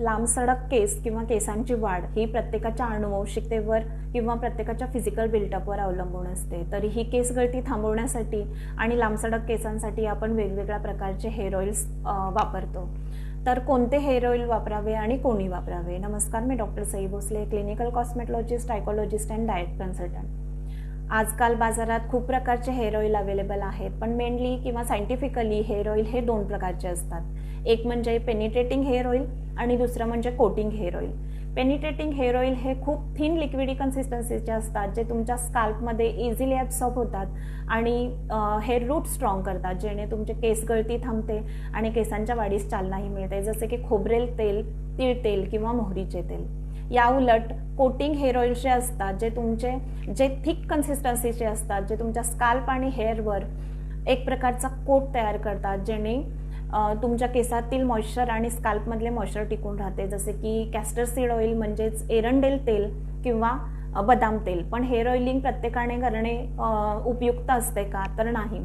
लांबसडक केस किंवा केसांची वाढ ही प्रत्येकाच्या अनुवंशिकतेवर किंवा प्रत्येकाच्या फिजिकल बिल्टअपवर अवलंबून असते. तरी ही केस गळती थांबवण्यासाठी आणि लांबसडक केसांसाठी आपण वेगवेगळ्या प्रकारचे हेअर ऑइल्स वापरतो. तर कोणते हेअर ऑइल वापरावे आणि कोणी वापरावे? नमस्कार मी doctor Sai Bhosale clinical cosmetologist psychologist and diet consultant आजकाल बाजारात खूप प्रकारचे हेअर ऑइल अवेलेबल आहेत पण मेनली किंवा सायंटिफिकली हेअर ऑइल हे दोन प्रकारचे असतात. एक म्हणजे पेनिट्रेटिंग हेअर ऑइल आणि दुसरं म्हणजे coating hair oil penetrating hair oil हे खूप थिन लिक्विडी कन्सिस्टन्सीचे असतात जे तुमच्या स्काल्पमध्ये इझिली ॲब्सॉर्ब होतात आणि हेअर रूट स्ट्रॉंग करतात जेणे तुमचे केस गळती थांबते आणि केसांच्या वाढीस चालनाही मिळते जसे की खोबरेल तेल तीळ तेल किंवा मोहरीचे तेल. या उलट कोटिंग हेअर ऑइल जे असतात जे तुमचे जे थिक कन्सिस्टन्सीचे असतात जे तुमच्या स्काल्प आणि हेअरवर एक प्रकारचा कोट तयार करतात जेणे तुमच्या केसातील मॉइश्चर आणि स्काल्पमधले मॉइश्चर टिकून राहते. जसे की कॅस्टर सीड ऑइल म्हणजेच एरंडेल तेल किंवा बदाम तेल. पण हेअर ऑइलिंग प्रत्येकाने करणे उपयुक्त असते का? तर नाही.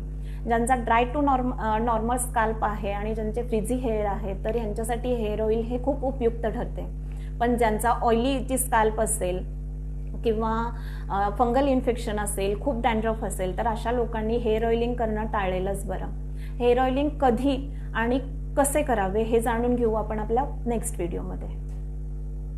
ज्यांचा dry to norm normal scalp आहे आणि ज्यांचे फ्रिझी हेअर आहे तर यांच्यासाठी हेअर ऑइल हे खूप उपयुक्त ठरते. पण ज्यांचा ऑइली स्काल्प असेल किंवा फंगल इन्फेक्शन असेल खूप डॅन्ड्रफ असेल तर अशा लोकांनी हेअर ऑइलिंग करणं टाळलेलंच बरं. हेअर ऑइलिंग कधी आणि कसे करावे हे जाणून घेऊ आपण आपल्या नेक्स्ट व्हिडिओमध्ये